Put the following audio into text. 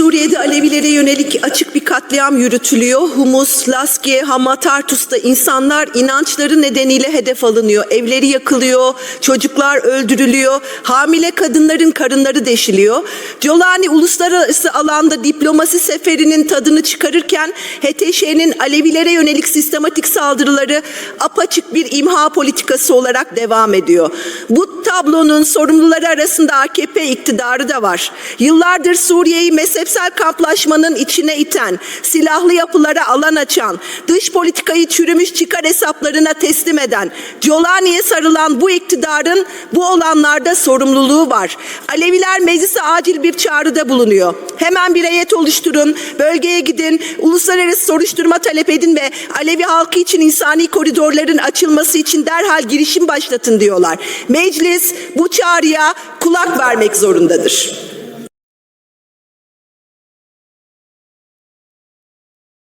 Suriye'de Alevilere yönelik açık bir katliam yürütülüyor. Humus, Laski, Hama, Tartus'ta insanlar inançları nedeniyle hedef alınıyor. Evleri yakılıyor, çocuklar öldürülüyor, hamile kadınların karınları deşiliyor. Colani uluslararası alanda diplomasi seferinin tadını çıkarırken HTŞ'nin Alevilere yönelik sistematik saldırıları apaçık bir imha politikası olarak devam ediyor. Bu tablonun sorumluları arasında AKP iktidarı da var. Yıllardır Suriye'yi mezhepsel kamplaşmanın içine iten, silahlı yapılara alan açan, dış politikayı çürümüş çıkar hesaplarına teslim eden, Colani'ye sarılan bu iktidarın bu olanlarda sorumluluğu var. Aleviler meclise acil bir çağrıda bulunuyor. Hemen bir heyet oluşturun, bölgeye gidin, uluslararası soruşturma talep edin ve Alevi halkı için insani koridorların açılması için derhal girişim başlatın diyorlar. Meclis bu çağrıya kulak vermek zorundadır.